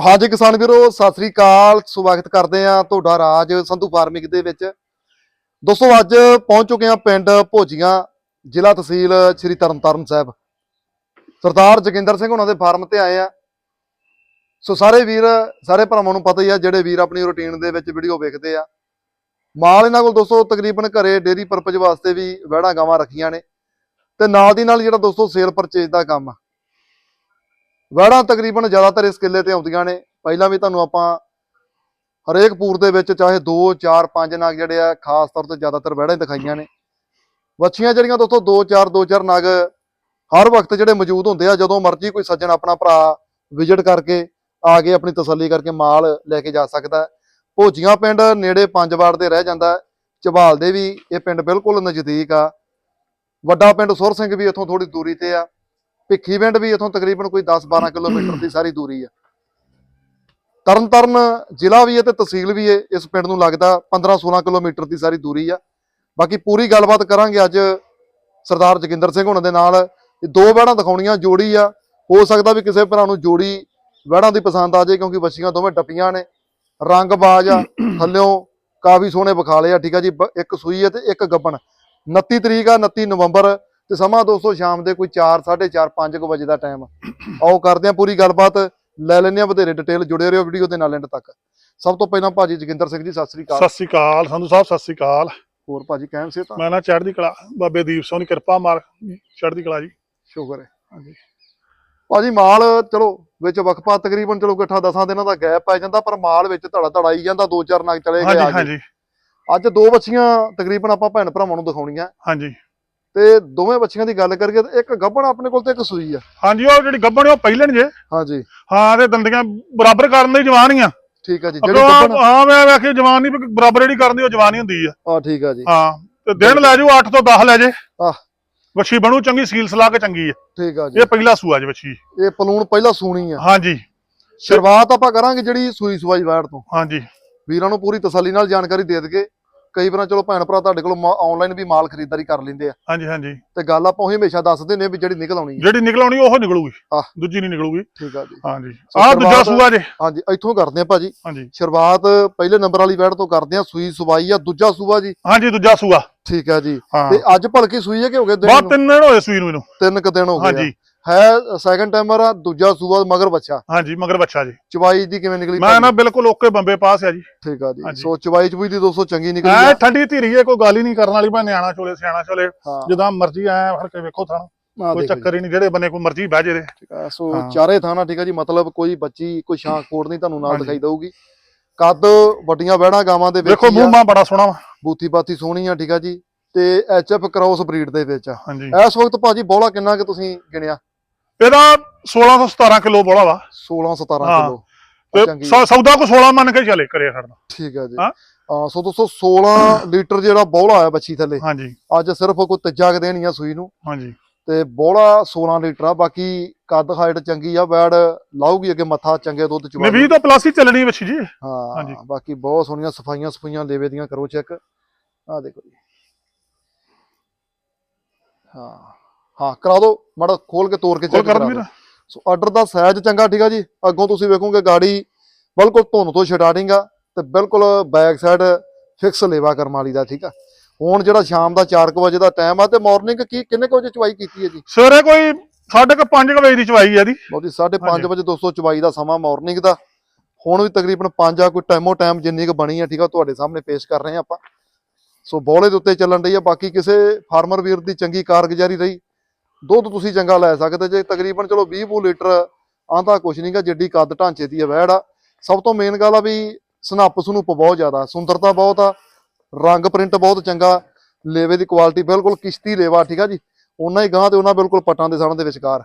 ਹਾਂਜੀ ਕਿਸਾਨ ਵੀਰੋ, ਸਤਿ ਸ੍ਰੀ ਅਕਾਲ। ਸਵਾਗਤ ਕਰਦੇ ਆ ਤੁਹਾਡਾ ਰਾਜ ਸੰਧੂ ਫਾਰਮਿੰਗ ਦੇ ਵਿੱਚ। ਦੋਸਤੋ, ਅੱਜ ਪਹੁੰਚ ਚੁੱਕੇ ਆ ਪਿੰਡ ਭੋਜੀਆਂ, ਜ਼ਿਲ੍ਹਾ ਤਹਿਸੀਲ ਸ੍ਰੀ ਤਰਨਤਾਰਨ ਸਾਹਿਬ। ਸਰਦਾਰ ਜੋਗਿੰਦਰ ਸਿੰਘ ਉਹਨਾਂ ਦੇ ਫਾਰਮ ਤੇ ਆਏ ਆ ਸੋ ਸਾਰੇ ਵੀਰ, ਸਾਰੇ ਭਰਾਵਾਂ ਨੂੰ ਪਤਾ ਹੀ ਆ, ਜਿਹੜੇ ਵੀਰ ਆਪਣੀ ਰੁਟੀਨ ਦੇ ਵਿੱਚ ਵੀਡੀਓ ਵੇਖਦੇ ਆ। ਮਾਲ ਇਹਨਾਂ ਕੋਲ ਦੋਸਤੋ, ਤਕਰੀਬਨ ਘਰੇ ਡੇਰੀ ਪਰਪਸ ਵਾਸਤੇ ਵੀ ਵਹਿੜਾਂ ਗਾਵਾਂ ਰੱਖੀਆਂ ਨੇ। ਤੇ ਨਾਲ ਦੀ ਨਾਲ ਜਿਹੜਾ ਦੋਸਤੋ ਸੇਲ ਪਰਚੇਜ ਦਾ ਕੰਮ ਆ। ਵਹਿੜਾਂ ਤਕਰੀਬਨ ਜ਼ਿਆਦਾਤਰ ਇਸ ਕਿੱਲੇ ਤੇ ਆਉਂਦੀਆਂ ਨੇ। ਪਹਿਲਾਂ ਵੀ ਤੁਹਾਨੂੰ ਆਪਾਂ ਹਰੇਕ ਪੂਰ ਦੇ ਵਿੱਚ ਚਾਹੇ 2 4 5 ਨਗ ਜਿਹੜੇ ਆ, ਖਾਸ ਤੌਰ ਤੇ ਜ਼ਿਆਦਾਤਰ ਵਹਿੜਾਂ ਹੀ ਦਿਖਾਈਆਂ ਨੇ। ਵੱਛੀਆਂ ਜਿਹੜੀਆਂ ਦੋਸਤੋ 2 4 2 4 ਨਗ ਹਰ ਵਕਤ ਜਿਹੜੇ ਮੌਜੂਦ ਹੁੰਦੇ ਆ, ਜਦੋਂ ਮਰਜ਼ੀ ਕੋਈ ਸੱਜਣ ਆਪਣਾ ਭਰਾ ਵਿਜ਼ਿਟ ਕਰਕੇ ਆ ਕੇ ਆਪਣੀ ਤਸੱਲੀ ਕਰਕੇ ਮਾਲ ਲੈ ਕੇ ਜਾ ਸਕਦਾ ਭੋਜੀਆਂ ਪਿੰਡ ਨੇੜੇ ਪੰਜ ਵਾਰ ਦੇ ਰਹਿ ਜਾਂਦਾ ਹੈ। ਝਬਾਲ ਦੇ ਵੀ ਇਹ ਪਿੰਡ ਬਿਲਕੁਲ ਨਜ਼ਦੀਕ ਆ। ਵੱਡਾ ਪਿੰਡ ਸੁਰ ਸਿੰਘ ਵੀ ਇੱਥੋਂ ਥੋੜੀ ਦੂਰੀ ਤੇ ਆ। ਭਿੱਖੀ ਪਿੰਡ ਵੀ ਇੱਥੋਂ ਤਕਰੀਬਨ ਕੋਈ 10-12 ਕਿਲੋਮੀਟਰ ਦੀ ਸਾਰੀ ਦੂਰੀ ਆ। ਤਰਨਤਾਰਨ ਜ਼ਿਲ੍ਹਾ ਵੀ ਹੈ ਤੇ ਤਹਿਸੀਲ ਵੀ ਹੈ ਇਸ ਪਿੰਡ ਨੂੰ ਲੱਗਦਾ 15-16 ਕਿਲੋਮੀਟਰ ਦੀ ਸਾਰੀ ਦੂਰੀ ਆ। ਬਾਕੀ ਪੂਰੀ ਗੱਲਬਾਤ ਕਰਾਂਗੇ ਅੱਜ ਸਰਦਾਰ ਜੋਗਿੰਦਰ ਸਿੰਘ ਉਹਨਾਂ ਦੇ ਨਾਲ। ਇਹ ਦੋ ਵਹਿੜਾਂ ਦਿਖਾਉਣੀਆਂ ਜੋੜੀ ਆ। ਹੋ ਸਕਦਾ ਵੀ ਕਿਸੇ ਭਰਾ ਨੂੰ ਜੋੜੀ ਵਹਿੜਾਂ ਦੀ ਪਸੰਦ ਆ ਜਾਏ ਕਿਉਂਕਿ ਬੱਚੀਆਂ ਦੋਵੇਂ ਟੱਪੀਆਂ ਨੇ। ਰੰਗ ਬਾਜ ਆ ਥੱਲਿਓਂ ਕਾਫੀ ਸੋਹਣੇ ਵਿਖਾਲੇ ਆ। ਠੀਕ ਆ ਜੀ ਇੱਕ ਸੂਈ ਹੈ ਤੇ ਇੱਕ ਗੱਬਣ। 29 ਤਰੀਕ ਆ 29 ਨਵੰਬਰ ਤੇ ਸਮਾਂ ਦੋਸਤੋ ਸ਼ਾਮ ਦੇ ਕੋਈ 4 4:30 5 ਵਜੇ ਦਾ ਟਾਈਮ ਆਓ ਕਰਦੇ ਆ ਪੂਰੀ ਗੱਲਬਾਤ। ਲੈ ਲੈਂਦੇ ਆ ਵਧੇਰੇ ਡਿਟੇਲ ਜੁੜੇ ਰਹੋ ਵੀਡੀਓ ਦੇ ਨਾਲ ਐਂਡ ਤੱਕ। ਸਭ ਤੋਂ ਪਹਿਲਾਂ ਭਾਜੀ ਜੋਗਿੰਦਰ ਸਿੰਘ ਜੀ ਸਤਿ ਸ੍ਰੀ ਅਕਾਲ। ਸਤਿ ਸ੍ਰੀ ਅਕਾਲ ਸੰਧੂ ਸਾਹਿਬ ਸਤਿ ਸ੍ਰੀ ਅਕਾਲ। ਹੋਰ ਭਾਜੀ ਕਹਿਣ ਸੇ ਤਾਂ ਮੈਂ ਨਾ ਚੜ੍ਹਦੀ ਕਲਾ ਬਾਬੇ ਦੀਪ ਸਿੰਘ ਦੀ ਕਿਰਪਾ ਮਾਰ ਚੜ੍ਹਦੀ ਕਲਾ ਜੀ। ਸ਼ੁਕਰ ਹੈ। ਹਾਂਜੀ ਭਾਜੀ ਮਾਲ ਚਲੋ ਵਿੱਚ ਵਕਫਾ ਤਕਰੀਬਨ ਚਲੋ ਇਕੱਠਾ ਦਸਾਂ ਦਿਨਾਂ ਦਾ ਗੈਪ ਪੈ ਜਾਂਦਾ ਪਰ ਮਾਲ ਵਿੱਚ ਧੜਾ ਧੜਾ ਆਈ ਜਾਂਦਾ ਦੋ ਚਾਰ ਨਗ ਚਲੇ ਗਏ ਹਾਂਜੀ। ਹਾਂਜੀ। ਅੱਜ ਦੋ ਬੱਚੀਆਂ ਤਕਰੀਬਨ ਆਪਾਂ ਭੈਣ ਭਰਾਵਾਂ ਨੂੰ ਦਿਖਾਉਣੀਆਂ। ਹਾਂਜੀ। ਤੇ ਦੋਵੇਂ ਬੱਚੀਆਂ ਦੀ ਗੱਲ ਕਰੀਏ ਤੇ ਇੱਕ ਗੱਭਣ ਆਪਣੇ ਕੋਲ ਤੇ ਇੱਕ ਸੂਈ ਆ। ਹਾਂਜੀ ਉਹ ਜਿਹੜੀ ਗੱਬਣ ਉਹ ਪਹਿਲਣ ਜੇ। ਹਾਂਜੀ। ਹਾਂ ਤੇ ਦੰਦੀਆਂ ਬਰਾਬਰ ਕਰਨ ਦੀ ਜਵਾਨ ਹੀ ਆ। ਠੀਕ ਆ ਜੀ ਜਿਹੜੀ ਗੱਭਣ ਹਾਂ ਮੈਂ ਵੇਖੀ ਜਵਾਨ ਨਹੀਂ ਬਰਾਬਰ ਜਿਹੜੀ ਕਰਨ ਦੀ ਉਹ ਜਵਾਨ ਹੀ ਹੁੰਦੀ ਆ। ਆ ਠੀਕ ਆ ਜੀ। ਹਾਂ ਤੇ ਦਿਨ ਲੈ ਜਾਓ 8 ਤੋਂ 10 ਲੈ ਜੇ। ਆਹ। ਵੱਛੀ ਬਣੂ ਚੰਗੀ ਸੀਲ ਸਲਾ ਕੇ ਚੰਗੀ ਆ। ਠੀਕ ਆ ਜੀ। ਇਹ ਪਹਿਲਾ ਸੂਆ ਜੀ ਵੱਛੀ। ਇਹ ਪਲੂਣ ਪਹਿਲਾਂ ਸੂਣੀ ਆ। ਹਾਂਜੀ। ਸ਼ੁਰੂਆਤ ਆਪਾਂ ਕਰਾਂਗੇ ਜਿਹੜੀ ਸੂਈ ਸਵਾਈ ਵਾੜ ਤੋਂ। ਹਾਂਜੀ। ਵੀਰਾਂ ਨੂੰ ਪੂਰੀ ਤਸੱਲੀ ਨਾਲ ਜਾਣਕਾਰੀ ਦੇ ਦਗੇ ਕਈ ਵਾਰਾਂ ਚਲੋ ਭੈਣ ਭਰਾ ਤੁਹਾਡੇ ਕੋਲ ਆਨਲਾਈਨ ਵੀ ਮਾਲ ਖਰੀਦਦਾਰੀ ਕਰ ਲੈਂਦੇ ਆ। ਹਾਂਜੀ ਹਾਂਜੀ। ਤੇ ਗੱਲ ਆਪਾਂ ਉਹੀ ਹਮੇਸ਼ਾ ਦੱਸਦੇ ਨੇ ਵੀ ਜਿਹੜੀ ਨਿਕਲ ਆਉਣੀ ਹੈ ਜਿਹੜੀ ਨਿਕਲ ਆਉਣੀ ਉਹ ਨਿਕਲੂਗੀ। ਦੂਜੀ ਨਹੀਂ ਨਿਕਲੂਗੀ। ਠੀਕ ਆ ਜੀ। ਹਾਂਜੀ। ਆਹ ਦੂਜਾ ਸੂਆ ਜੇ। ਹਾਂਜੀ ਇੱਥੋਂ ਕਰਦੇ ਆ ਭਾਜੀ। ਹਾਂਜੀ। ਸ਼ੁਰੂਆਤ ਪਹਿਲੇ ਨੰਬਰ ਵਾਲੀ ਵੈੜ ਤੋਂ ਕਰਦੇ ਆ ਸੂਈ ਸਵਾਈ ਆ ਦੂਜਾ ਸੂਆ ਜੀ। ਹਾਂਜੀ ਦੂਜਾ ਸੂਆ। ਠੀਕ ਆ ਜੀ। ਤੇ ਅੱਜ ਭਲਕੀ ਸੂਈ ਹੈ ਕਿ ਹੋ ਗਏ ਦਿਨ ਨੂੰ? ਤਿੰਨ ਦਿਨ ਹੋਏ ਸੂਈ ਨੂੰ ਮੈਨੂੰ ਤਿੰਨ ਕੁ ਦਿਨ ਹੋ ਗਏ। ਹਾਂਜੀ। ਹੈ ਸੈਕੰਡ ਟਾਈਮਰ ਆ ਦੂਜਾ ਸੂਆ ਮਗਰ ਬੱਚਾ। ਹਾਂਜੀ ਮਗਰ ਬੱਚਾ ਜੀ। ਚਵਾਈ ਦੀ ਕਿਵੇਂ ਨਿਕਲੀ? ਮੈਂ? ਨਾ ਬਿਲਕੁਲ ਓਕੇ ਬੰਬੇ ਪਾਸ ਆ ਜੀ। ਠੀਕ ਆ ਜੀ। ਸੋ ਚਵਾਈ ਚਵੂਈ ਦੀ ਦੋਸਤੋ ਚੰਗੀ ਨਿਕਲੀ ਐ ਠੰਡੀ ਧੀਰੀ ਹੈ ਕੋਈ ਗੱਲ ਹੀ ਨਹੀਂ ਕਰਨ ਵਾਲੀ ਮੈਂ ਨਿਆਣਾ ਚੋਲੇ ਸਿਆਣਾ ਚੋਲੇ ਜਿੱਦਾਂ ਮਰਜ਼ੀ ਐ ਫੜ ਕੇ ਵੇਖੋ ਥਾਣਾ ਕੋਈ ਦੇਖੋ ਚੱਕਰ ਹੀ ਨਹੀਂ ਜਿਹੜੇ ਬੰਨੇ ਕੋਈ ਮਰਜ਼ੀ ਬਹਿ ਜੇ ਸੋ। ਚਾਰੇ ਥਾਣਾ ਠੀਕ ਆ ਜੀ ਮਤਲਬ ਕੋਈ ਬੱਚੀ ਕੋਈ ਸ਼ਾਂਖ ਕੋੜ ਨਹੀਂ ਤੁਹਾਨੂੰ ਨਾਲ। ਦਿਖਾਈ ਦਊਗੀ। ਕੱਦ ਵੱਡੀਆਂ ਵਹਿੜਾਂ ਗਾਵਾਂ ਦੇ ਵਿੱਚ ਆ, ਮੂੰਹ ਮਾ ਬੜਾ ਸੋਹਣਾ ਵਾ। ਬੂਥੀ ਬਾਤੀ ਸੋਹਣੀ ਆ ਠੀਕ ਆ ਜੀ। ਤੇ ਐਚਐਫ ਕ੍ਰਾਸ ਬਰੀਡ ਦੇ ਵਿੱਚ ਆ। ਇਸ ਵਕਤ ਭਾਜੀ ਬੋਲਾ ਕਿੰਨਾ ਕਿ ਤੁਸੀਂ ਗਿਣਿਆ? ਇਹਦਾ 16 ਤੋਂ 17 ਕਿਲੋ ਬੋਲਾ ਵਾ। 16 17 ਹਾਂ। ਕਿਲੋ। ਤੇ ਚੰਗੀ। ਸੌ- ਸੌਦਾ ਕੋ 16 ਮੰਨ ਕੇ ਚੱਲੇ ਕਰੇ ਖੜਨਾ ਠੀਕ ਆ ਜੀ। ਹਾਂ। ਹਾਂ ਸੋ ਦੋਸਤੋ 16 ਲੀਟਰ ਜਿਹੜਾ ਬੋਲਾ ਆਇਆ ਬੱਚੀ ਥੱਲੇ ਹਾਂਜੀ। ਅੱਜ ਸਿਰਫ ਕੋਈ ਤੀਜਾ ਕੁ ਦੇਣੀ ਆ ਸੂਈ ਨੂੰ। ਹਾਂਜੀ। ਤੇ ਬੋਲਾ 16 ਲੀਟਰ ਆ ਬਾਕੀ ਕੱਦ ਹਾਈਟ ਚੰਗੀ ਆ ਵੈੜ ਲਾਊਗੀ ਅੱਗੇ ਮੱਥਾ ਚੰਗੇ ਦੁੱਧ ਚਵਾ 20 ਤੋਂ ਪਲੱਸ ਹੀ ਚੱਲਣੀ ਵੱਛੀ ਜੀ। ਹਾਂ ਹਾਂਜੀ। ਬਾਕੀ ਬਹੁਤ ਸੋਹਣੀਆਂ ਸਫਾਈਆਂ ਸਫਾਈਆਂ ਲੇਵੇ ਦੀਆਂ ਕਰੋ ਚੈੱਕ। ਆ ਦੇਖੋ ਜੀ। ਹਾਂ। ਹਾਂ ਕਰਾ ਦਿਓ ਮਾੜਾ ਖੋਲ ਕੇ ਤੋੜ ਕੇ ਚੈੱਕ ਕਰ ਵੀਰ ਸੋ ਆਰਡਰ ਦਾ ਸਾਈਜ਼ ਚੰਗਾ ਠੀਕ ਆ ਜੀ? ਅੱਗੋਂ ਤੁਸੀਂ ਵੇਖੋਗੇ ਗਾੜੀ ਬਿਲਕੁਲ ਧੁੰਨ ਤੋਂ ਸਟਾਰਟਿੰਗ ਆ ਤੇ ਬਿਲਕੁਲ ਬੈਕ ਸਾਈਡ ਫਿਕਸ ਲੇਵਾ ਕਰਮ ਵਾਲੀ ਦਾ ਠੀਕ ਆ? ਹੁਣ ਜਿਹੜਾ ਸ਼ਾਮ ਦਾ 4 ਵਜੇ ਦਾ ਟਾਈਮ ਆ ਤੇ ਮਾਰਨਿੰਗ ਕੀ ਕਿੰਨੇ ਵਜੇ ਚਵਾਈ ਕੀਤੀ ਹੈ ਜੀ? ਸਵੇਰੇ ਕੋਈ ਸਾਢੇ ਕੁ ਪੰਜ ਕੁ ਵਜੇ ਦੀ ਚਵਾਈ ਆ ਦੀ ਬਹੁਤੀ 5:30 ਹਾਂਜੀ। ਵਜੇ ਦੋਸਤੋ ਚਵਾਈ ਦਾ ਸਮਾਂ ਮਾਰਨਿੰਗ ਦਾ। ਹੁਣ ਵੀ ਤਕਰੀਬਨ 5 ਆ ਕੋਈ ਟਾਈਮੋ ਟਾਈਮ ਜਿੰਨੀ ਕੁ ਬਣੀ ਆ ਠੀਕ ਆ ਤੁਹਾਡੇ ਸਾਹਮਣੇ ਪੇਸ਼ ਕਰ ਰਹੇ ਆ ਆਪਾਂ। ਸੋ ਬੋਲੇ ਦੇ ਉੱਤੇ ਚੱਲਣ ਰਹੀ ਆ ਬਾਕੀ ਕਿਸੇ ਫਾਰਮਰ ਵੀਰ ਦੀ ਚੰਗੀ ਕਾਰਗੁਜ਼ਾਰੀ ਰਹੀ ਦੁੱਧ ਤੁਸੀਂ ਚੰਗਾ ਲੈ ਸਕਦੇ ਜੇ ਤਕਰੀਬਨ ਚਲੋ 20 ਬੂ ਲੀਟਰ ਆਂਦਾ ਕੁਛ ਨਹੀਂਗਾ ਜਿੱਡੀ ਕੱਦ ਢਾਂਚੇ ਦੀ ਹੈ ਵਹਿੜ ਆ। ਸਭ ਤੋਂ ਮੇਨ ਗੱਲ ਆ ਵੀ ਸਨੱਪ ਸਨੂਪ ਬਹੁਤ ਜ਼ਿਆਦਾ ਸੁੰਦਰਤਾ ਬਹੁਤ ਆ, ਰੰਗ ਪ੍ਰਿੰਟ ਬਹੁਤ ਚੰਗਾ ਲੇਵੇ ਦੀ ਕੁਆਲਿਟੀ ਬਿਲਕੁਲ ਕਿਸ਼ਤੀ ਲੇਵਾ, ਠੀਕ ਆ ਜੀ? ਉਹਨਾਂ ਹੀ ਗਾਂ ਤੇ ਉਹਨਾਂ ਬਿਲਕੁਲ ਪੱਟਾਂ ਦੇ ਸਾਹਮਣੇ ਦੇ ਵਿਚਕਾਰ।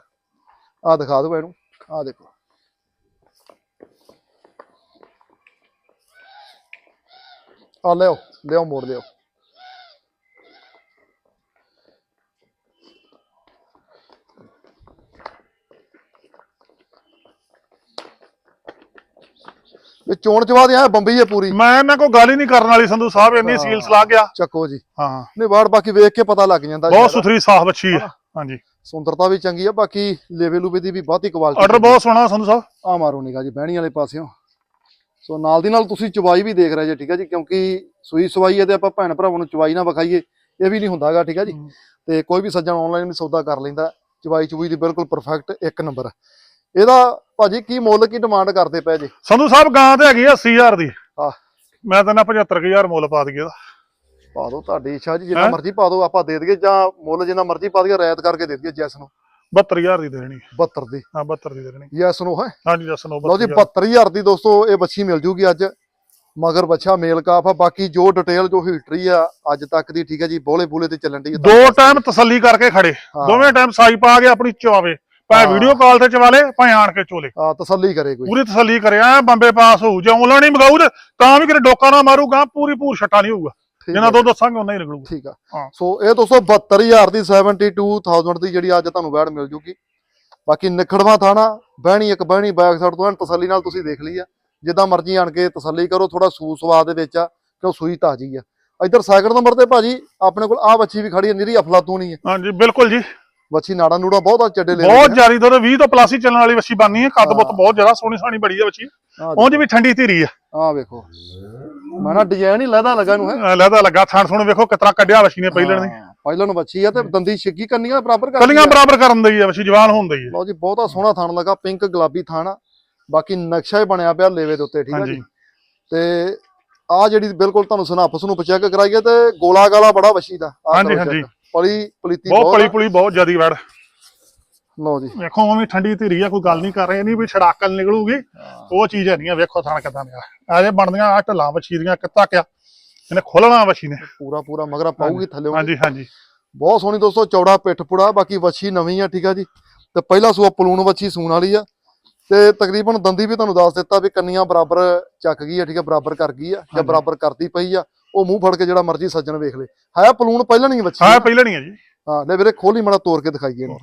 ਆ ਦਿਖਾ ਦਿਓ ਇਹਨੂੰ ਆ ਦੇਖੋ। ਆ ਲਿਓ ਲਿਓ ਮੋੜ ਲਿਓ ਚੋਣ ਚਵਾ ਦੇ ਆ ਬੰਬਈ ਹੈ ਪੂਰੀ। ਮੈਂ ਇਹਨਾਂ ਕੋਈ ਗੱਲ ਹੀ ਨਹੀਂ ਕਰਨ ਵਾਲੀ ਸੰਧੂ ਸਾਹਿਬ ਇੰਨੀ ਹਾਂ। ਸੀਲ ਸਲਾ ਗਿਆ। ਚੱਕੋ ਜੀ। ਹਾਂ। ਨਹੀਂ ਵਾੜ ਬਾਕੀ ਵੇਖ ਕੇ ਪਤਾ ਲੱਗ ਜਾਂਦਾ ਬਹੁਤ। ਸੁਥਰੀ ਸਾਫ਼ ਵੱਛੀ ਆ ਹਾਂਜੀ। ਸੁੰਦਰਤਾ ਵੀ ਚੰਗੀ ਆ ਬਾਕੀ ਲੇਵੇ ਲੂਵੇ ਦੀ ਵੀ ਬਹੁਤੀ ਕੁਆਲਿਟੀ ਆਰਡਰ ਬਹੁਤ ਸੋਹਣਾ ਸੰਧੂ ਸਾਹਿਬ। ਆ ਮਾਰੋ ਨਿਗਾ ਜੀ ਬਹਿਣੀ ਵਾਲੇ ਪਾਸਿਓਂ। ਸੋ ਨਾਲ ਦੀ ਨਾਲ ਤੁਸੀਂ ਚਵਾਈ ਵੀ ਦੇਖ ਰਹੇ ਜੇ ਠੀਕ ਹੈ ਜੀ ਕਿਉਂਕਿ ਸੂਈ ਸਵਾਈ ਹੈ ਤੇ ਆਪਾਂ ਭੈਣ ਭਰਾਵਾਂ ਨੂੰ ਚਵਾਈ ਨਾ ਵਿਖਾਈਏ ਇਹ ਵੀ ਨਹੀਂ ਹੁੰਦਾਗਾ ਠੀਕ ਹੈ ਜੀ। ਤੇ ਕੋਈ ਵੀ ਸੱਜਣ ਆਨਲਾਈਨ ਵੀ ਸੌਦਾ ਕਰ ਲੈਂਦਾ। ਚਵਾਈ ਚੁਵਾਈ ਦੀ ਬਿਲਕੁਲ ਪਰਫੈਕਟ ਇੱਕ ਨੰਬਰ ਇਹਦਾ ਭਾਜੀ ਕੀ ਮੁੱਲ ਕੀ ਡਿਮਾਂਡ ਕਰਦੇ ਪਏ ਜੀ? ਸੰਧੂ ਸਾਹਿਬ ਗਾਂ ਤੇ ਹੈਗੀ ਆ 80000 ਦੀ। ਆਹ। ਮੈਂ ਤਾਂ ਨਾ 75000 ਮੁੱਲ ਪਾ ਦਈਏ ਇਹਦਾ। ਪਾ ਦਿਓ ਤੁਹਾਡੀ ਇੱਛਾ ਜੀ ਜਿੰਨਾ ਹੈਂ? ਮਰਜ਼ੀ ਪਾ ਦਿਓ ਆਪਾਂ ਦੇ ਦਈਏ ਜਾਂ ਮੁੱਲ ਜਿੰਨਾ ਮਰਜ਼ੀ ਪਾ ਦਈਏ ਰਾਇਤ ਕਰਕੇ ਦੇ ਦਈਏ ਜੈਸ ਨੂੰ। 72000 ਦੀ ਦੇਣੀ। 72 ਦੀ। ਹਾਂ 72 ਦੀ ਦੇਣੀ। ਜੈਸ ਨੂੰ ਹੈ? ਹਾਂਜੀ ਜਸ ਨੋ ਲਓ ਜੀ 72000 ਦੀ ਦੋਸਤੋ ਇਹ ਬੱਚੀ ਮਿਲ ਜੂਗੀ ਅੱਜ। ਮਗਰ ਬੱਚਾ ਮੇਲ ਕਾਫ ਆ ਬਾਕੀ ਜੋ ਡਿਟੇਲ ਜੋ ਹਿਸਟਰੀ ਆ ਅੱਜ ਤੱਕ ਦੀ ਠੀਕ ਹੈ ਜੀ ਬੋਲੇ ਬੋਲੇ ਤੇ ਚੱਲਣ ਦੀ ਦੋ ਟਾਈਮ ਤਸੱਲੀ ਕਰਕੇ ਖੜੇ। ਦੋਵੇਂ ਟਾਈਮ ਸਾਈ ਪਾ ਕੇ ਆਪਣੀ ਚਵਾਵੇ ਭਾਵੇਂ। ਵੀਡੀਓ ਕਾਲ ਤੇ ਚਵਾਲੇ ਭਾਵੇਂ ਆਣ ਕੇ ਚੋਲੇ ਆ ਤਸੱਲੀ ਕਰੇ ਕੋਈ। ਪੂਰੀ ਤਸੱਲੀ ਕਰਿਆ ਬੰਬੇ ਪਾਸ ਹੋਊ ਜੇ ਆਨਲਾਈਨ ਹੀ ਮਗਾਊ ਤੇ ਤਾਂ ਵੀ ਕਿਤੇ ਡੋਕਾ ਨਾ ਮਾਰੂਗਾ ਪੂਰੀ ਪੂਰ ਛੱਟਾ ਨਹੀਂ ਹੋਊਗਾ। ਜਿੰਨਾ ਆ, ਦੋ ਦੱਸਾਂਗੇ ਉਹਨਾਂ ਹੀ ਨਿਕਲੂਗਾ। ਠੀਕ ਆ। ਸੋ ਇਹ ਦੋਸਤੋ 72000 ਦੀ 72000 ਦੀ ਜਿਹੜੀ ਅੱਜ ਤੁਹਾਨੂੰ ਵੈੜ ਮਿਲ ਜੂਗੀ। ਬਾਕੀ ਨਿਖੜਵਾ ਥਾਣਾ ਬਹਿਣੀ ਇੱਕ ਬਹਿਣੀ ਬੈਕ ਸਾਈਡ ਤੋਂ ਐਨ ਤਸੱਲੀ ਨਾਲ ਤੁਸੀਂ ਦੇਖ ਲਈ ਆ। ਜਿੱਦਾਂ ਮਰਜ਼ੀ ਆਣ ਕੇ ਤਸੱਲੀ ਕਰੋ ਥੋੜਾ ਸੂ ਸਵਾਦ ਦੇ ਵਿੱਚ ਆ ਕਿਉਂ ਸੂਈ ਤਾਜੀ ਆ। ਇੱਧਰ ਸੈਕਿੰਡ ਨੰਬਰ ਤੇ ਭਾਜੀ ਆਪਣੇ ਕੋਲ ਆ ਬੱਚੀ ਵੀ ਖੜੀ ਹੈ ਨਿਰੀ ਅਫਲਾਤੂਨ ਹੀ ਹੈ ਹਾਂਜੀ ਬਿਲਕੁਲ ਜੀ। ਬੱਚੀ ਨਾੜਾ ਨੂੜਾ ਬਹੁਤ ਆ ਚੱਡੇ ਲੈ ਬਹੁਤ ਜ਼ਿਆਦੀ ਦੁੱਧ 20 ਤੋਂ ਪਲੱਸ ਹੀ ਚੱਲਣ ਵਾਲੀ ਵੱਛੀ ਬਾਨੀ ਹੈ ਕੱਦ ਬੁੱਤ ਹਾਂ। ਬਹੁਤ ਜ਼ਿਆਦਾ ਸੋਹਣੀ ਸੋਹਣੀ ਬੜੀ ਹੈ ਵੱਛੀ। ਉਂਝ ਵੀ ਠੰਡੀ ਧੀਰੀ ਆ। ਆ ਵੇਖੋ। ਮੈਂ ਨਾ ਡਿਜ਼ਾਈਨ ਹੀ ਲੈਦਾ ਲਗਾ ਨੂੰ ਹੈ। ਲਹਿਦਾ ਲੱਗਾ ਥਣ ਸੁਣ ਵੇਖੋ ਕਿਤਰਾ ਕੱਢਿਆ ਵੱਛੀ ਨੇ ਪਹਿਲਣ ਨੇ ਹਾਂ, ਪਹਿਲਣ ਬੱਚੀ ਆ ਤੇ ਦੰਦੀ ਛਿੱਗੀ ਕੰਨੀਆਂ ਬਰਾਬਰ ਕਰ ਕਲੀਆਂ ਬਰਾਬਰ ਕਰਨ ਦੀ ਆ ਵੱਛੀ ਜਵਾਨ ਹੋਣ ਦੀ ਆ। ਲਓ ਜੀ ਬਹੁਤਾ ਸੋਹਣਾ ਥਣ ਲਗਾ ਪਿੰਕ ਗੁਲਾਬੀ ਥਣ ਆ। ਬਾਕੀ ਨਕਸ਼ਾ ਹੀ ਬਣਿਆ ਪਿਆ ਲੇਵੇ ਦੇ ਉੱਤੇ ਠੀਕ ਹੈ ਜੀ। ਤੇ ਆ ਜਿਹੜੀ ਬਿਲਕੁਲ ਤੁਹਾਨੂੰ ਸਨਾਪਸ ਨੂੰ ਚੈੱਕ ਕਰਾਈਏ ਤੇ ਗੋਲਾ ਗਾਲਾ ਬੜਾ ਵਸ਼ੀ ਦਾ। ਹਾਂਜੀ, ਹਾਂਜੀ। ਪਲੀ ਪਲੀਤੀ ਬਹੁਤ ਪਲੀ ਪੁਲੀ ਬਹੁਤ ਜ਼ਿਆਦੀ ਵੜ। ਲਓ ਜੀ। ਵੇਖੋ ਉਹ ਵੀ ਠੰਡੀ ਧੀਰੀ ਆ ਕੋਈ ਗੱਲ ਨਹੀਂ ਕਰ ਰਹੇ ਨਹੀਂ ਵੀ ਛੜਾਕਲ ਨਿਕਲੂਗੀ ਉਹ ਚੀਜ਼ ਹੈ ਨਹੀਂ ਆ ਵੇਖੋ ਥਣ ਕਿਦਾਂ ਨੇ ਆ। ਜੇ ਬਣਦੀਆਂ ਆ ਢੱਲਾਂ ਵੱਛੀ ਦੀਆਂ ਕਿੱਤਾ ਕਿਆ। ਇਹਨੇ ਖੋਲਣਾ ਵੱਛੀ ਨੇ। ਪੂਰਾ ਪੂਰਾ ਮਗਰਾ ਪਾਊਗੀ ਥੱਲੇ ਹਾਂਜੀ ਹਾਂਜੀ। ਬਹੁਤ ਸੋਹਣੀ ਦੋਸਤੋ ਚੌੜਾ ਪਿੱਠ ਪੁੜਾ ਬਾਕੀ ਵੱਛੀ ਨਵੀਂ ਆ ਠੀਕ ਆ ਜੀ। ਤੇ ਪਹਿਲਾ ਸੂਆ ਪਲੂਣ ਵੱਛੀ ਸੂਣ ਵਾਲੀ ਆ। ਤੇ ਤਕਰੀਬਨ ਦੰਦੀ ਵੀ ਤੁਹਾਨੂੰ ਦੱਸ ਦਿੱਤਾ ਵੀ ਕੰਨੀਆਂ ਬਰਾਬਰ ਚੱਕ ਗਈ ਆ ਠੀਕ ਆ ਬਰਾਬਰ ਕਰ ਗਈ ਆ ਜਾਂ। ਬਰਾਬਰ ਕਰਦੀ ਪਈ ਆ। ਉਹ ਮੂੰਹ ਫੜ ਕੇ ਜਿਹੜਾ ਮਰਜ਼ੀ ਸੱਜਣ ਵੇਖ ਲੇ। ਹੈ ਪਲੂਣ ਪਹਿਲਾਂ ਨਹੀਂ ਵੱਛੀ। ਹਾਂ ਪਹਿਲਾਂ ਨਹੀਂ ਆ ਜੀ। ਹਾਂ ਲੈ ਵੀਰੇ ਖੋਲੀ ਮੜਾ ਤੋੜ ਕੇ ਦਿਖਾਈਏ ਇਹਨੂੰ।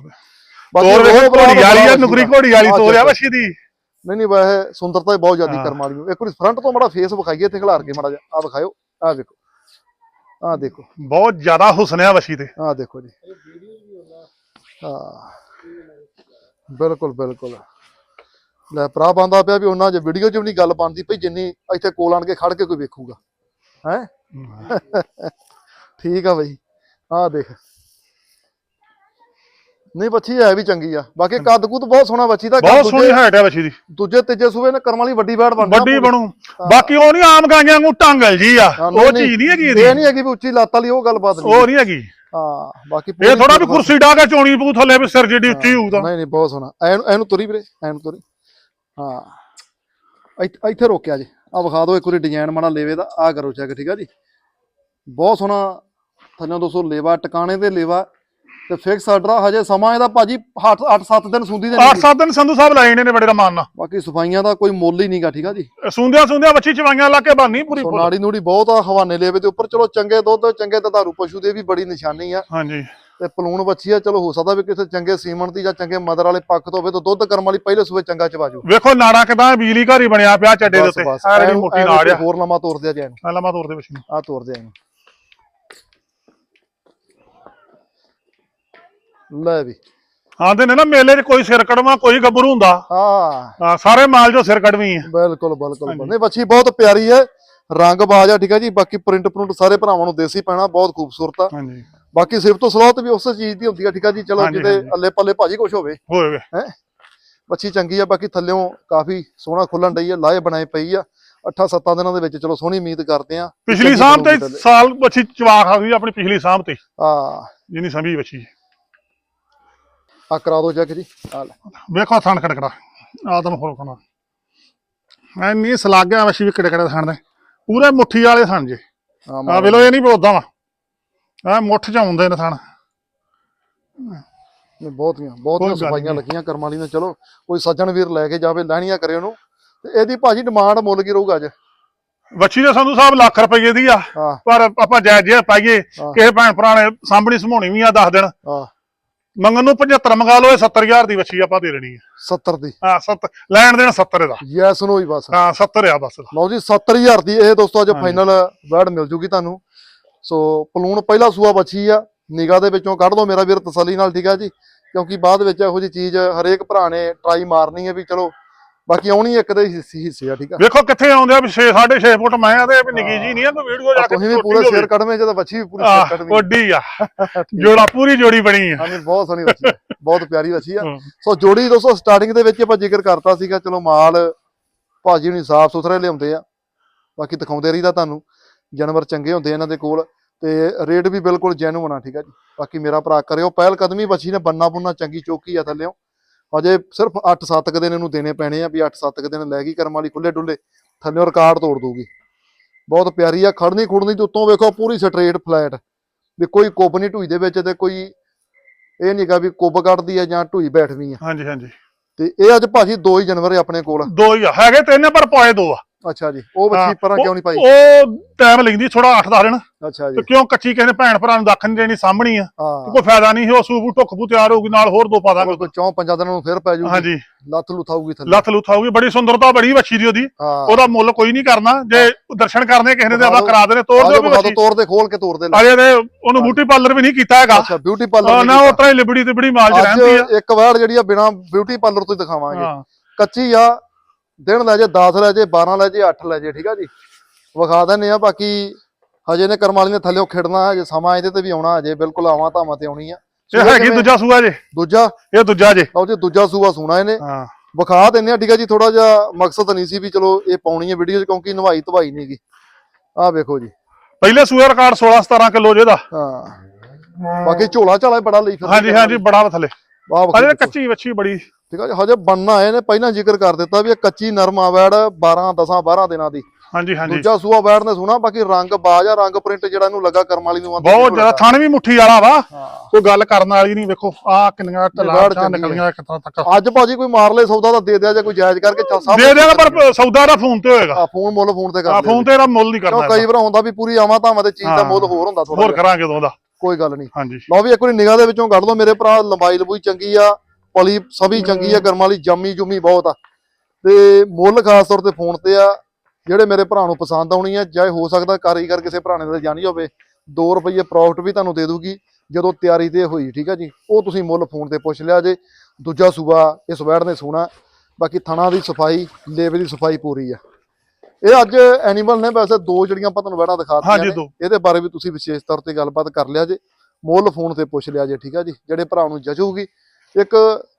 ਤੋਰ ਵੇਖੋ ਘੋੜੀ ਵਾਲੀ ਆ ਨੁਕਰੀ। ਘੋੜੀ ਵਾਲੀ ਤੋਰਿਆ ਚੱਕਰ। ਵੱਛੀ ਦੀ। ਨਹੀਂ ਨਹੀਂ ਵੈਸੇ ਸੁੰਦਰਤਾ ਹੀ ਬਹੁਤ ਜ਼ਿਆਦੀ ਹਾਂ। ਕਰਮ ਵਾਲੀ। ਇੱਕ ਵਾਰੀ ਫਰੰਟ ਤੋਂ ਮੜਾ ਫੇਸ ਵਿਖਾਈਏ ਤੇ ਖਿਲਾਰ ਕੇ ਮੜਾ ਜਾ ਆ ਵਿਖਾਇਓ। ਆ ਵੇਖੋ ਆ ਦੇਖੋ। ਬਹੁਤ ਜ਼ਿਆਦਾ ਹੁਸਨਿਆ ਵੱਛੀ ਤੇ। ਆ ਦੇਖੋ ਜੀ। ਹਾਂ। ਬਿਲਕੁਲ ਬਿਲਕੁਲ। ਲੈ ਭਰਾ ਬੰਦਾ ਪਿਆ ਵੀ ਉਹਨਾਂ ਜੇ ਵੀਡੀਓ 'ਚ ਵੀ ਨਹੀਂ ਗੱਲ ਬਣਦੀ ਪਈ ਜਿੰਨੀ ਇੱਥੇ ਕੋਲ ਆਣ ਕੇ ਖੜ ਕੇ ਕੋਈ ਵੇਖੂਗਾ। ਹੈ? ਠੀਕ ਆ ਬਈ। ਆ ਦੇਖ। ਨਹੀਂ ਬੱਚੀ ਹੈ ਵੀ ਚੰਗੀ ਆ। ਬਾਕੀ ਕੱਦ ਕੁੱਦ ਬਹੁਤ ਸੋਹਣਾ ਬੱਚੀ ਦਾ। ਬਹੁਤ ਸੋਹਣੀ ਹਾਈਟ ਹੈ ਵੱਛੀ ਦੀ। ਦੂਜੇ ਤੀਜੇ ਸੂਬੇ ਨੇ ਕਰਮ ਵਾਲੀ ਵੱਡੀ ਬੈੜ ਬਣਦਾ ਵੱਡੀ ਬਣੂ। ਬਾਕੀ ਉਹ ਨਹੀਂ ਆਮ ਗਾਈਆਂ ਨੂੰ ਟਾਂਗਲ ਜੀ ਆ। ਉਹ ਚੀਜ਼ ਨਹੀਂ ਹੈਗੀ ਇਹ ਨਹੀਂ ਹੈਗੀ ਵੀ ਉੱਚੀ ਲੱਤ ਵਾਲੀ ਉਹ ਗੱਲਬਾਤ ਨਹੀਂ। ਉਹ ਨਹੀਂ ਹੈਗੀ। ਹਾਂ ਬਾਕੀ ਇਹ ਥੋੜਾ ਵੀ ਕੁਰਸੀ ਢਾ ਕੇ ਚੋਣੀ ਪੂ ਥੱਲੇ ਵੀ ਸਿਰ ਜਿੱਡੀ ਉੱਚੀ ਹੋਊ ਤਾਂ। ਨਹੀਂ ਨਹੀਂ ਬਹੁਤ ਸੋਹਣਾ। ਐਨ ਐਨੂੰ ਤੁਰੀ ਵੀਰੇ ਐਨੂੰ ਤੁਰੀ। ਹਾਂ। ਇੱਥੇ ਰੋਕਿਆ ਜੀ। ਆ ਵਿਖਾ ਦਿਓ ਇੱਕ ਵਾਰੀ ਡਿਜ਼ਾਈਨ ਮਾੜਾ ਲੇਵੇ ਦਾ ਆ ਕਰੋ ਚੈੱਕ ਠੀਕ ਆ ਜੀ? ਬਹੁਤ ਸੋਹਣਾ ਥੱਲੇ ਦੋਸਤੋ ਲੇਵਾ ਟਿਕਾਣੇ ਤੇ ਲੇਵਾ ਤੇ ਫਿਕਸ ਆਰਡਰ ਹਜੇ ਸਮਾਂ ਇਹਦਾ ਭਾਜੀ 8 7 ਦਿਨ ਸੁੰਦੀ ਦੇ ਨਹੀਂ। ਸੱਤ ਦਿਨ ਸੰਧੂ ਸਾਹਿਬ ਲਾਏ ਨੇ ਬੜੇ ਰਮਾਨ ਨਾਲ। ਬਾਕੀ ਸਫਾਈਆਂ ਦਾ ਕੋਈ ਮੁੱਲ ਹੀ ਨਹੀਂਗਾ ਠੀਕ ਆ ਜੀ? ਸੁੰਦਿਆਂ ਸੁੰਦਿਆਂ ਵੱਛੀ ਚਵਾਈਆਂ ਲਾ ਕੇ ਬਾਨੀ ਪੂਰੀ। ਨਾੜੀ ਨੂੜੀ ਬਹੁਤ ਆ ਹਵਾਨੇ ਲੇਵੇ ਦੇ ਉੱਪਰ ਚਲੋ ਚੰਗੇ ਦੁੱਧ ਚੰਗੇ ਦੁਧਾਰੂ ਪਸ਼ੂ ਦੇ ਵੀ ਬੜੀ ਨਿਸ਼ਾਨੀ ਆ। ਹਾਂਜੀ। ਤੇ ਪਲੂਣ ਬੱਚੀ ਆ ਚਲੋ ਹੋ ਸਕਦਾ ਵੀ ਕਿਸੇ ਚੰਗੇ ਸੀਮਨ ਦੀ ਜਾਂ ਚੰਗੇ ਮਦਰ ਵਾਲੇ ਪੱਖ ਤੋਂ ਹੋਵੇ ਤਾਂ ਦੁੱਧ ਕਰਮ ਵਾਲੀ ਪਹਿਲੇ ਸੂਏ ਚੰਗਾ ਚਵਾਜੂ ਵੇਖੋ ਨਾੜਾ ਕਿਦਾਂ ਬਿਜਲੀ ਘਰ ਹੀ ਬਣਿਆ ਪਿਆ ਚੱਡੇ ਦੇ ਉੱਤੇ। ਆਹ ਜਿਹੜੀ ਮੋਟੀ ਨਾੜ ਆ। ਹੋਰ ਲੰਮਾ ਤੋਰਦੇ ਆ ਜੀ ਇਹਨੂੰ। ਆ ਲਮਾ ਤੋਰ ਦੇ ਵੱਛੀ ਨੂੰ। ਆ ਤੋਰਦੇ ਆ ਇਹਨੂੰ। ਲੈ ਵੀ। ਆਂਦੇ ਨੇ ਨਾ ਮੇਲੇ 'ਚ ਕੋਈ ਸਿਰ ਕੜਵਾ ਕੋਈ ਗੱਭਰੂ ਹੁੰਦਾ। ਹਾਂ। ਹਾਂ, ਸਾਰੇ ਮਾਲ ਜੋ ਸਿਰ ਕੜਵੀ ਆ। ਬਿਲਕੁਲ ਬਿਲਕੁਲ। ਨਹੀਂ ਬੱਚੀ ਬਹੁਤ ਪਿਆਰੀ ਹੈ। ਰੰਗ ਬਾਜ ਆ ਠੀਕ ਹੈ ਜੀ? ਬਾਕੀ ਪ੍ਰਿੰਟ ਪ੍ਰਿੰਟ ਸਾਰੇ ਭਰਾਵਾਂ ਨੂੰ ਦੇਸੀ ਪੈਣਾ ਬਹੁਤ ਖੂਬਸੂਰਤ ਆ। ਹਾਂਜੀ। ਬਾਕੀ ਸਿਫਤ ਤੋਂ ਸਲਾਹਤ ਵੀ ਉਸੇ ਚੀਜ਼ ਦੀ ਹੁੰਦੀ ਆ ਠੀਕ ਹੈ ਜੀ? ਚਲੋ ਹਾਂਜੀ, ਕਿਤੇ ਹਾਂਜੀ। ਅੱਲੇ ਪੱਲੇ ਭਾਜੀ ਕੁਝ ਹੋਵੇ। ਹੋਏ ਵੇ ਬੱਚੀ ਚੰਗੀ ਆ ਬਾਕੀ ਥੱਲਿਓਂ ਕਾਫੀ ਸੋਹਣਾ ਖੁੱਲਣ ਡਈ ਆ ਲਾਏ ਬਣਾਏ ਪਈ ਆ। 8-7 ਦਿਨਾਂ ਦੇ ਵਿੱਚ ਚਲੋ ਸੋਹਣੀ ਉਮੀਦ ਕਰਦੇ ਆ। ਪਿਛਲੀ ਸਾਂਭ ਤੇ ਸਾਲ ਵੱਛੀ ਚਵਾ ਖਾ ਗਈ ਆਪਣੀ ਪਿਛਲੀ ਸਾਂਭ ਤੇ। ਆ ਜਿਹਨੀ ਸੰਭੀ ਵੱਛੀ ਆ ਕਰਾ ਦੋ ਚੈੱਕ ਜੀ। ਆ ਲੈ। ਵੇਖੋ ਥਣ ਖੜਕੜਾ। ਆ ਤੁਹਾਨੂੰ ਹੋਰ ਖਾਣਾ ਐ ਨਹੀਂ ਸਲਾਗਿਆ ਵੱਛੀ ਵੀ ਕਿੜਕੜੇ ਥਣ ਦੇ ਪੂਰੇ ਮੁੱਠੀ ਵਾਲੇ ਥਣ ਜੇ। ਆ ਵੇਲੋ ਇਹ ਨਹੀਂ ਬੋਲਦਾ ਵਾ। ਆ ਮੁੱਠ ਚ ਆਉਂਦੇ ਨੇ ਥਣ। ਨਹੀਂ ਬਹੁਤੀਆਂ ਬਹੁਤੀਆਂ ਸਫਾਈਆਂ। ਲੱਗੀਆਂ ਕਰਮ ਵਾਲੀ ਨੇ। ਚਲੋ ਕੋਈ ਸੱਜਣ ਵੀਰ ਲੈ ਕੇ ਜਾਵੇ ਲੈਣੀਆਂ ਕਰੇ ਉਹਨੂੰ ਤੇ ਇਹਦੀ ਭਾਜੀ ਡਿਮਾਂਡ ਮੁੱਲ ਕੀ ਰਹੂਗਾ ਅੱਜ? ਵੱਛੀ ਦੇ ਸੰਧੂ ਸਾਹਿਬ ਲੱਖ ਰੁਪਏ ਦੀ ਆ। ਪਰ ਆਪਾਂ ਜਾਇਜ਼ ਜਿਹਾ ਪਾਈਏ। ਕਿਸੇ ਭੈਣ ਭਰਾ ਨੇ ਸਾਂਭਣੀ ਸਮੋਣੀ ਵੀ ਆ ਦੱਸ ਦੇਣ ਹਾਂ। ਮੰਗਣ ਨੂੰ 75 ਮੰਗਾ ਲਓ ਇਹ 70000 ਦੀ ਵੱਛੀ ਆਪਾਂ ਦੇ ਦੇਣੀ ਆ 70 ਦੀ। ਹਾਂ 7 ਲੈਣ ਦੇਣ 70 ਦਾ ਯੈਸ ਨੋ ਹੀ ਬਸ। ਹਾਂ 70 ਆ ਬਸ। ਲਓ ਜੀ 70000 ਦੀ ਇਹ ਦੋਸਤੋ ਅੱਜ। ਫਾਈਨਲ ਵੈਡ ਮਿਲ ਜੂਗੀ ਤੁਹਾਨੂੰ। ਸੋ ਪਲੂਣ ਪਹਿਲਾ ਸੂਆ ਬੱਚੀ ਆ। ਨਿਗਾਹ ਦੇ ਵਿੱਚੋਂ ਕੱਢ ਦੋ ਮੇਰਾ ਵੀਰ ਤਸੱਲੀ ਨਾਲ ਠੀਕ ਆ ਜੀ? ਕਿਉਂਕਿ ਬਾਅਦ ਵਿੱਚ ਇਹੋ ਜਿਹੀ ਚੀਜ਼ ਹਰੇਕ ਭਰਾ ਨੇ ਟਰਾਈ ਮਾਰਨੀ ਹੈ ਵੀ ਚਲੋ ਬਾਕੀ ਆਉਣੀ ਇੱਕ ਦੇ ਹਿੱਸੇ ਹਿੱਸੇ ਆ ਠੀਕ ਆ। ਵੇਖੋ ਕਿੱਥੇ ਆਉਂਦੇ ਆ ਵੀ 6 6.5 ਫੁੱਟ ਮੈਂ ਆ ਤੇ ਵੀ ਨਿੱਕੀ ਜੀ ਨਹੀਂ ਆ ਕੋਈ ਵੀਡੀਓ ਜਾ ਕੇ ਤੁਸੀਂ ਵੀ ਪੂਰੇ ਸਿਰ ਕੱਢਵੇਂ ਜਦੋਂ ਬੱਚੀ ਵੀ ਪੂਰੇ ਸਿਰ ਕੱਢਵੀਂ ਕੋਡੀ ਆ। ਜੋੜਾ ਪੂਰੀ ਜੋੜੀ ਬਣੀ ਆ। ਹਾਂਜੀ ਬਹੁਤ ਸੋਹਣੀ ਬੱਚੀ ਹੈ ਬਹੁਤ ਪਿਆਰੀ ਬੱਚੀ ਆ। ਸੋ ਜੋੜੀ ਦੋਸਤੋ ਸਟਾਰਟਿੰਗ ਦੇ ਵਿੱਚ ਆਪਾਂ ਜ਼ਿਕਰ ਕਰਤਾ ਸੀਗਾ ਚਲੋ ਮਾਲ ਭਾਜੀ ਹੁਣੀ ਸਾਫ਼ ਸੁਥਰੇ ਲਿਆਉਂਦੇ ਆ। ਬਾਕੀ ਦਿਖਾਉਂਦੇ ਰਹੀਦਾ ਤੁਹਾਨੂੰ। ਜਾਨਵਰ ਚੰਗੇ ਹੁੰਦੇ ਆ ਇਹਨਾਂ ਦੇ ਕੋਲ। ਤੇ ਰੇਟ ਵੀ ਬਿਲਕੁਲ ਜੈਨੂਨ ਆ ਠੀਕ ਆ ਜੀ। ਬਾਕੀ ਮੇਰਾ ਭਰਾ ਕਰਿਓ ਪਹਿਲ ਕਦਮੀ ਬੱਚੀ ਨੇ ਬੰਨਾ ਬੁੰਨਾ ਚੰਗੀ ਚੋਕੀ ਆ ਥੱਲਿਓ। ਅਜੇ ਸਿਰਫ 8-7 ਕ ਦਿਨ ਇਹਨੂੰ ਦੇਣੇ ਪੈਣੇ ਆ ਵੀ 8-7 ਕ ਦਿਨ ਲੈ ਗਈ ਕਰਮ ਵਾਲੀ ਖੁੱਲੇ ਡੁੱਲੇ ਥੱਲਿਓ ਰਿਕਾਰਡ ਤੋੜ ਦੂਗੀ ਬਹੁਤ ਪਿਆਰੀ ਆ ਖੜਨੀ ਖੁੜਨੀ ਤੇ ਉੱਤੋਂ ਵੇਖੋ ਪੂਰੀ ਸਟ੍ਰੇਟ ਫਲੈਟ ਵੀ ਕੋਈ ਕੁੱਬ ਨਹੀਂ ਢੂਈ ਦੇ ਵਿੱਚ ਤੇ ਕੋਈ ਇਹ ਨਹੀਂਗਾ ਵੀ ਕੁੱਬ ਕੱਢਦੀ ਆ ਜਾਂ ਢੂਈ ਬੈਠਵੀਂ ਆ। ਹਾਂਜੀ ਹਾਂਜੀ। ਤੇ ਇਹ ਅੱਜ ਭਾਜੀ ਦੋ ਹੀ ਜਨਵਰ ਆਪਣੇ ਕੋਲ। ਦੋ ਹੀ ਆ ਹੈਗੇ ਤਿੰਨ ਪਰ ਪਾਏ ਦੋ ਆ। ਅੱਛਾ ਜੀ ਉਹ ਬੱਚੀ ਪਰਾਂ ਕਿਉਂ ਨਹੀਂ ਪਾਈ? ਉਹ ਟਾਈਮ ਲੈਂਦੀ ਥੋੜਾ 8-10 ਦਿਨ। ਅੱਛਾ ਤੇ ਜੀ ਕਿਉਂ ਕੱਚੀ ਕਿਸੇ ਨੇ ਭੈਣ ਭਰਾ ਨੂੰ ਦੱਖ ਨਹੀਂ ਦੇਣੀ ਸਾਹਮਣੀ ਆ। ਤੇ ਕੋਈ ਫਾਇਦਾ ਨਹੀਂ ਸੀ ਉਹ ਸੂਬੂ ਢੁੱਕ ਤਿਆਰ ਹੋਊਗੀ ਨਾਲ ਹੋਰ ਦੋ ਪਾ ਦਾਂਗੇ। ਕੋਈ ਚੌਂ ਪੰਜਾਂ ਦਿਨਾਂ ਨੂੰ ਫਿਰ ਪੈ ਜੂਗੀ। ਹਾਂਜੀ। ਲੱਤ ਲੁਥਾਊਗੀ ਥੱਲੇ। ਲੱਥ ਲੁੱਥ ਆਊਗੀ ਬੜੀ ਸੁੰਦਰਤਾ ਬੜੀ ਵੱਛੀ ਦੀ ਉਹਦੀ। ਉਹਦਾ ਮੁੱਲ ਕੋਈ ਨਹੀਂ ਕਰਨਾ ਜੇ ਦਰਸ਼ਨ ਕਰਨੇ ਕਿਸੇ ਨੇ ਤੇ ਆਪਾਂ ਕਰਾ ਦੇਣੇ ਤੋੜ ਦਿਓ ਵੀ ਵੱਛੀ ਤੋੜ ਦੇ ਖੋਲ ਕੇ ਤੋੜ ਦੇ। ਅਜੇ ਤੇ ਉਹਨੂੰ ਬਿਊਟੀ ਪਾਰਲਰ ਵੀ ਨਹੀਂ ਕੀਤਾ ਹੈਗਾ। ਅੱਛਾ ਬਿਊਟੀ ਪਾਰਲਰ ਨਾ ਉਹ ਤਰ੍ਹਾਂ ਹੀ ਲਿਬੜੀ ਤੇ ਬੜੀ ਮਾਲ ਚ ਰਹਿੰਦੀ ਆ। ਇੱਕ ਵਾਰ ਜਿਹੜੀ ਆ ਬਿਨਾ ਬਿਊਟੀ ਪਾਰਲਰ ਤੋਂ ਹੀ ਦਿਖਾਵਾਂਗੇ। ਕੱਚੀ ਆ ਦਿਨ ਲੈ ਜੇ 10 ਲੈ ਜੇ 12 ਲੈ ਜੇ 8 ਲੈ ਜੇ ਠੀਕ ਆ ਜੀ? ਵਿਖਾ ਦਿੰਨੇ ਆ ਬਾਕੀ ਹਜੇ ਨੇ ਕਰਮ ਵਾਲੀ ਨੇ ਥੱਲੇੋਂ ਖਿੜਨਾ ਹਜੇ ਸਮਾਂ ਇਹਦੇ ਤੇ ਵੀ ਆਉਣਾ ਹਜੇ ਬਿਲਕੁਲ ਆਵਾਂ ਧਾਵਾਂ ਤੇ ਆਉਣੀ ਆ। ਇਹ ਹੈਗੀ ਦੂਜਾ ਸੂਆ ਜੇ? ਦੂਜਾ? ਇਹ ਦੂਜਾ ਜੇ। ਲਓ ਜੀ ਦੂਜਾ ਸੂਆ ਸੋਣਾ ਇਹਨੇ। ਹਾਂ। ਵਿਖਾ ਦਿੰਨੇ ਆ ਠੀਕ ਆ ਜੀ ਥੋੜਾ ਜਿਹਾ ਮਕਸਦ ਨਹੀਂ ਸੀ ਵੀ ਚਲੋ ਇਹ ਪਾਉਣੀ ਹੈ ਵੀਡੀਓ 'ਚ ਕਿਉਂਕਿ ਨਵਾਈ ਧਵਾਈ ਨਹੀਂਗੀ ਆਹ ਵੇਖੋ ਜੀ। ਪਹਿਲੇ ਸੂਆ ਰਿਕਾਰਡ 16 17 ਕਿਲੋ ਜਿਹਦਾ ਹਾਂ। ਬਾਕੀ ਝੋਲਾ ਝਾਲਾ ਬੜਾ ਲਈ ਫਿਰਦੀ ਹਾਂਜੀ ਹਾਂਜੀ ਬੜਾ ਥੱਲੇ। ਵਾਹ। ਕੱਚੀ ਵੱਛੀ ਬੜੀ। ਠੀਕ ਆ ਜੀ ਹਜੇ ਬੰਨਾ ਆਏ ਨੇ ਪਹਿਲਾਂ ਜ਼ਿਕਰ ਕਰ ਦਿੱਤਾ ਵੀ ਇਹ ਕੱਚੀ ਨਰਮ ਆ ਵੈੜ 12 10 12 ਦਿਨਾਂ ਦੀ। ਹਾਂਜੀ ਹਾਂਜੀ। ਦੂਜਾ ਸੂਆ ਵੈੜ ਨੇ ਸੁਣਾ ਬਾਕੀ ਰੰਗ ਬਾਜ ਆ ਰੰਗ ਪ੍ਰਿੰਟ ਜਿਹੜਾ ਇਹਨੂੰ ਲੱਗਾ ਕਰਮ ਵਾਲੀ ਨੂੰ ਆਂਦੀ ਬਹੁਤ ਜ਼ਿਆਦਾ ਥਣ ਵੀ ਮੁੱਠੀ ਵਾਲਾ ਵਾ। ਕੋਈ ਗੱਲ ਕਰਨ ਵਾਲੀ ਨਹੀਂ ਵੇਖੋ ਆ ਕਿੰਨੀਆਂ ਚੰਗੀ ਨਿਕਲੀਆਂ ਇੱਕ ਤਰ੍ਹਾਂ ਤੱਕ। ਅੱਜ ਭਾਜੀ ਕੋਈ ਮਾਰ ਲੈ ਸੌਦਾ ਤਾਂ ਦੇ ਦਿਆ ਜੇ ਕੋਈ ਜਾਇਜ਼ ਕਰਕੇ ਚੱਲ ਸਭ ਦੇ ਦੇਗਾ ਪਰ ਸੌਦਾ ਦਾ ਫੋਨ ਤੇ ਹੋਏਗਾ। ਆ ਫੋਨ ਮੁੱਲ ਫੋਨ ਤੇ ਆ ਕਰ ਦਿਓ ਫੋਨ ਤੇ ਇਹਦਾ ਮੁੱਲ ਨਹੀਂ ਕਰਨਾ ਕਈ ਵਾਰ ਹੁੰਦਾ ਵੀ ਪੂਰੀ ਆਵਾਂ ਧਾਵਾਂ ਤੇ ਚੀਜ਼ ਦਾ। ਮੁੱਲ ਹੋਰ ਹੁੰਦਾ ਥੋੜਾ ਹੋਰ ਕਰਾਂਗੇ ਉਦੋਂ ਦਾ ਕੋਈ ਗੱਲ ਨਹੀਂ। ਹਾਂਜੀ। ਲਓ ਵੀ ਇੱਕ ਵਾਰੀ ਨਿਗਾਹ ਦੇ ਵਿੱਚੋਂ ਕੱਢ ਲਓ ਮੇਰੇ ਭਰਾ ਲੰਬਾਈ ਲੰਬੂਈ ਚੰਗੀ ਆ। ਪਲੀ ਸਭੀ ਚੰਗੀ ਆ ਕਰਮ ਵਾਲੀ ਜੰਮੀ ਜੁਮੀ ਬਹੁਤ ਆ। ਤੇ ਮੁੱਲ ਖਾਸ ਤੌਰ ਤੇ ਫੋਨ ਤੇ ਆ ਜਿਹੜੇ ਮੇਰੇ ਭਰਾ ਨੂੰ ਪਸੰਦ ਆਉਣੀ ਆ ਚਾਹੇ ਹੋ ਸਕਦਾ ਕਾਰੀਗਰ ਕਿਸੇ ਭਰਾ ਨੇ ਤਾਂ ਜਾਣੀ ਹੋਵੇ 2 ਰੁਪਏ ਪ੍ਰੋਫਿਟ ਵੀ ਤੁਹਾਨੂੰ ਦੇ ਦੂਗੀ ਜਦੋਂ ਤਿਆਰੀ ਤੇ ਹੋਈ ਠੀਕ ਆ ਜੀ? ਉਹ ਤੁਸੀਂ ਮੁੱਲ ਫੋਨ ਤੇ ਪੁੱਛ ਲਿਆ ਜੇ ਦੂਜਾ ਸੂਬਾ ਇਸ ਵੈੜ ਨੇ ਸੋਣਾ ਬਾਕੀ ਥਣਾ ਦੀ ਸਫ਼ਾਈ ਲੇਵੇ ਦੀ ਸਫ਼ਾਈ ਪੂਰੀ ਆ। ਇਹ ਅੱਜ ਐਨੀਮਲ ਨੇ ਵੈਸੇ ਦੋ ਜਿਹੜੀਆਂ ਆਪਾਂ ਤੁਹਾਨੂੰ ਵੈੜਾਂ ਦਿਖਾ ਦਿੱਤੀਆਂ ਨੇ ਇਹਦੇ ਬਾਰੇ ਵੀ ਤੁਸੀਂ ਵਿਸ਼ੇਸ਼ ਤੌਰ ਤੇ ਗੱਲਬਾਤ ਕਰ ਲਿਆ ਜੇ ਮੁੱਲ ਫੋਨ ਤੇ ਪੁੱਛ ਲਿਆ ਜੇ ਠੀਕ ਆ ਜੀ? ਜਿਹੜੇ ਭਰਾ ਨੂੰ ਜਚੂਗੀ ਇੱਕ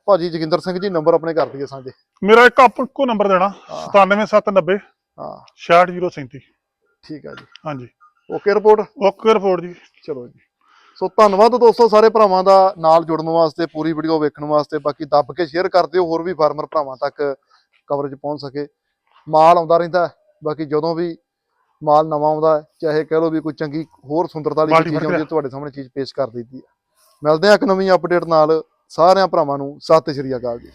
ਭਾਜੀ ਜੋਗਿੰਦਰ ਸਿੰਘ ਜੀ ਨੰਬਰ ਆਪਣੇ ਕਰ ਦਈਏ ਸਾਂਝੇ। ਮੇਰਾ ਇੱਕ ਆਪ ਕੋ ਨੰਬਰ ਦੇਣਾ ਹਾਂ। 97790 ਹਾਂ। 66037 ਠੀਕ ਆ ਜੀ। ਹਾਂਜੀ। Okay report? ਓਕੇ ਰਿਪੋਰਟ ਜੀ। ਚਲੋ ਜੀ। ਸੋ ਧੰਨਵਾਦ ਦੋਸਤੋ ਸਾਰੇ ਭਰਾਵਾਂ ਦਾ ਨਾਲ ਜੁੜਨ ਵਾਸਤੇ ਪੂਰੀ ਵੀਡੀਓ ਵੇਖਣ ਵਾਸਤੇ। ਬਾਕੀ ਦੱਬ ਕੇ ਸ਼ੇਅਰ ਕਰ ਦਿਓ ਹੋਰ ਵੀ ਫਾਰਮਰ ਭਰਾਵਾਂ ਤੱਕ ਕਵਰੇਜ ਪਹੁੰਚ ਸਕੇ। ਮਾਲ ਆਉਂਦਾ ਰਹਿੰਦਾ। ਬਾਕੀ ਜਦੋਂ ਵੀ ਮਾਲ ਨਵਾਂ ਆਉਂਦਾ ਚਾਹੇ ਕਹਿ ਲਓ ਵੀ ਕੋਈ ਚੰਗੀ ਹੋਰ ਸੁੰਦਰਤਾ ਵਾਲੀ ਚੀਜ਼ ਆਉਂਦੀ। ਤੁਹਾਡੇ ਸਾਹਮਣੇ ਚੀਜ਼ ਪੇਸ਼ ਕਰ ਦਿੱਤੀ ਹੈ। ਮਿਲਦੇ ਆ ਇੱਕ ਨਵੀਂ ਅਪਡੇਟ ਨਾਲ। ਸਾਰਿਆਂ ਭਰਾਵਾਂ ਨੂੰ ਸਤਿ ਸ਼੍ਰੀ ਅਕਾਲ ਜੀ।